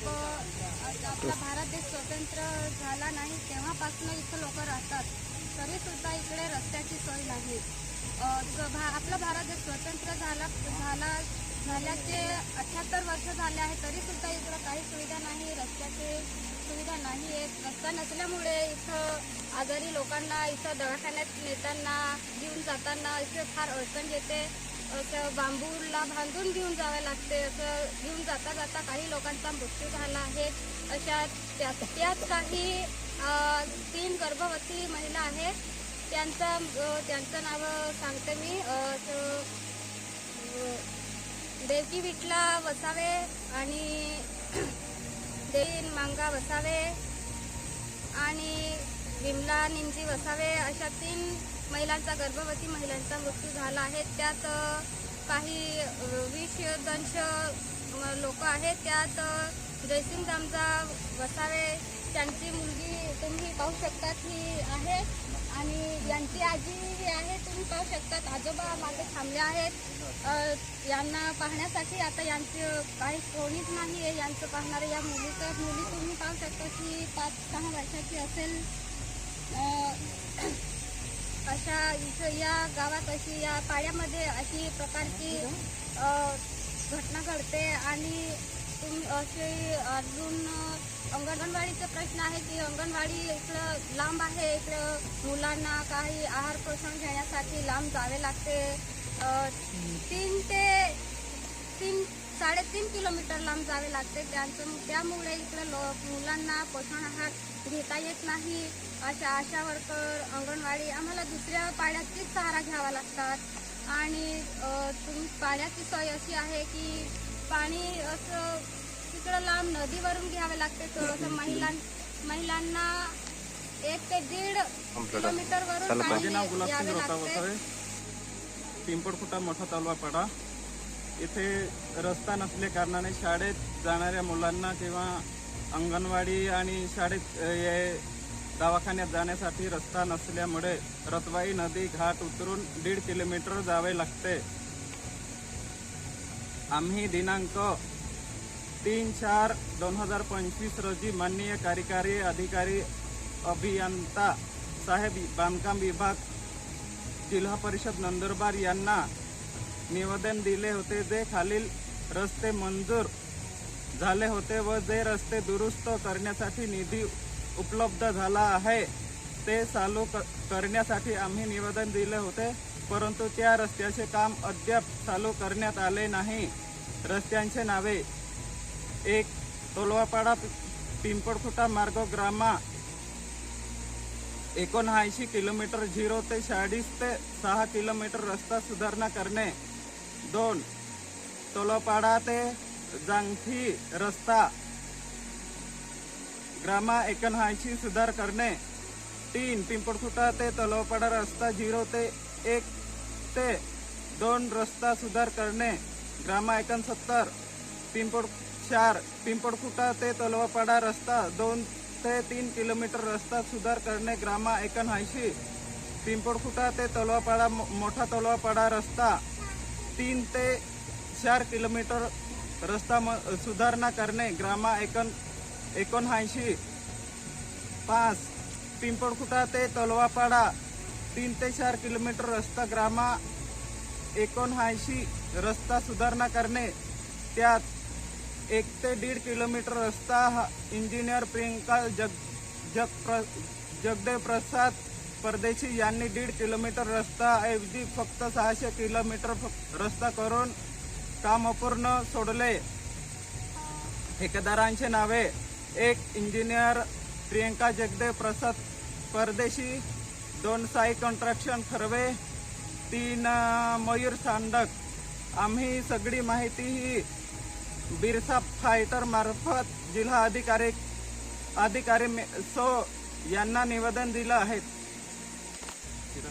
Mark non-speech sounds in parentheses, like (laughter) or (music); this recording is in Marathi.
लोक आपला भारत देश स्वतंत्र झाला नाही तेव्हापासून इथं लोक राहतात. तरी सुद्धा इकडे रस्त्याची सोय नाही. भा- आपला भारत देश स्वतंत्र झाला झाला झाल्याचे अठ्याहत्तर वर्ष झाले आहे तरी सुद्धा इकडं काही सुविधा नाही रस्त्याचे सुविधा नाही आहेत रस्ता नसल्यामुळे इथं आजारी लोकांना इथं दवाखान्यात नेताना घेऊन जाताना इथे फार अडचण येते. असं बांबूला बांधून घेऊन जावे लागते असं घेऊन जाता जाता काही लोकांचा मृत्यू झाला आहे. अशा त्यात त्यात काही तीन गर्भवती महिला आहेत. त्यांचं त्यांचं नाव सांगते मी. असं, देवकी विठला वसावे आणि (clears throat) देवीन मांगा वसावे आणि विमला निंजी वसावे. अशा तीन महिलांचा गर्भवती महिलांचा मृत्यू झाला आहे. त्यात काही विषदंश लोक आहेत. त्यात जयसिंग दामजा वसावे त्यांची मुलगी तुम्ही पाहू शकतात ही आहे. आणि यांची आजी ही आहे तुम्ही पाहू शकतात आजोबा मागे थांबले आहेत. यांना पाहण्यासाठी आता यांचं काही कोणीच नाही आहे यांचं पाहणारं या मुलीचं मुली तुम्ही पाहू शकता की पाच सहा वर्षाची असेल अ, अशा इथं या गावात अशी या पाड्यामध्ये अशी प्रकारची घटना घडते आणि तुम असे अजून अंगणवाडीचा प्रश्न आहे की अंगणवाडी इकडं लांब आहे इकडं मुलांना काही आहार पोषण घेण्यासाठी लांब जावे लागते. तीन ते तीन साडेतीन किलोमीटर लांब जावे लागते. त्यांचं त्यामुळे इकडे लो मुलांना पोषण आहार घेता येत नाही. अशा आशा वर्कर अंगणवाडी आम्हाला दुसऱ्या पाड्याचीच सहारा घ्यावा लागतात. आणि अ, तुम्ही पाण्याची सोय अशी आहे की पाणी असं तिकडं लांब नदीवरून घ्यावे लागते. थोडंसं महिलां महिलांना एक ते दीड किलोमीटर वरून माझे नाव पाणी गुलाबसिंग यावे लागते. पिंपळखुटा मोठा तालुकापाडा. इथे रस्ता नसल्या कारणाने शाळेत जाणाऱ्या मुलांना किंवा अंगणवाडी आणि शाळेत ये दवाखान्यात जाण्यासाठी रस्ता नसल्यामुळे रतवाई नदी घाट उतरून दीड किलोमीटर जावे लागते. आम्ही दिनांक तीन चार दोन हजार पंचवीस रोजी माननीय कार्यकारी अधिकारी अभियंता साहेब बांधकाम विभाग जिल्हा परिषद नंदुरबार यांना निवेदन दिले होते जे खालील रस्ते मंजूर झाले होते व जे रस्ते दुरुस्त करण्यासाठी निधी उपलब्ध झाला आहे ते चालू क- करण्यासाठी आम्ही निवेदन दिले होते परंतु त्या रस्त्याचे काम अद्याप चालू करण्यात आले नाही. रस्त्यांचे नावे एक तोलवापाडा पिंपळखुटा मार्ग ग्रामा एकोणऐंशी किलोमीटर झिरो ते चाळीस ते सहा किलोमीटर रस्ता सुधारणा करणे. दोन. तोलोपाडा ते जांगठी रस्ता. ग्रामा एकोणऐंशी सुधार करणे. तीन. पिंपळखुटा ते तलोपाडा रस्ता झिरो ते एक ते दोन रस्ता सुधार करणे. ग्रामा एकोणसत्तर. पिंपळ चार. पिंपळखुटा ते तलवापाडा रस्ता दोन ते तीन किलोमीटर रस्ता सुधार करणे. ग्रामा एकोणऐंशी. पिंपळखुटा ते तलवापाडा मो- मोठा तलवापाडा रस्ता. तीन ते चार किलोमीटर रस्ता म- सुधारणा करणे ग्रामा एकोण एकोणऐंशी पाच पिंपळखुटा ते तलवापाडा तीन ते चार किलोमीटर रस्ता ग्रामा एकोणऐंशी रस्ता सुधारणा करणे त्यात एक ते दीड किलोमीटर रस्ता हा इंजिनियर प्रियंका जग जग प्र जगदेव प्रसाद परदेशी यांनी दीड किलोमीटर रस्ता ऐवजी फक्त सहाशे किलोमीटर रस्ता करून काम अपूर्ण सोडले. ठेकेदारांचे नावे. एक इंजिनियर प्रियंका जगदेव प्रसाद परदेशी दोन साई कन्स्ट्रक्शन खरवे तीन मयूर सांडक. आम्ही सगळी माहिती ही बिरसा फायटर मार्फत जिल्हा अधिकारी अधिकारी मे- सो यांना निवेदन दिलं आहे. квартира.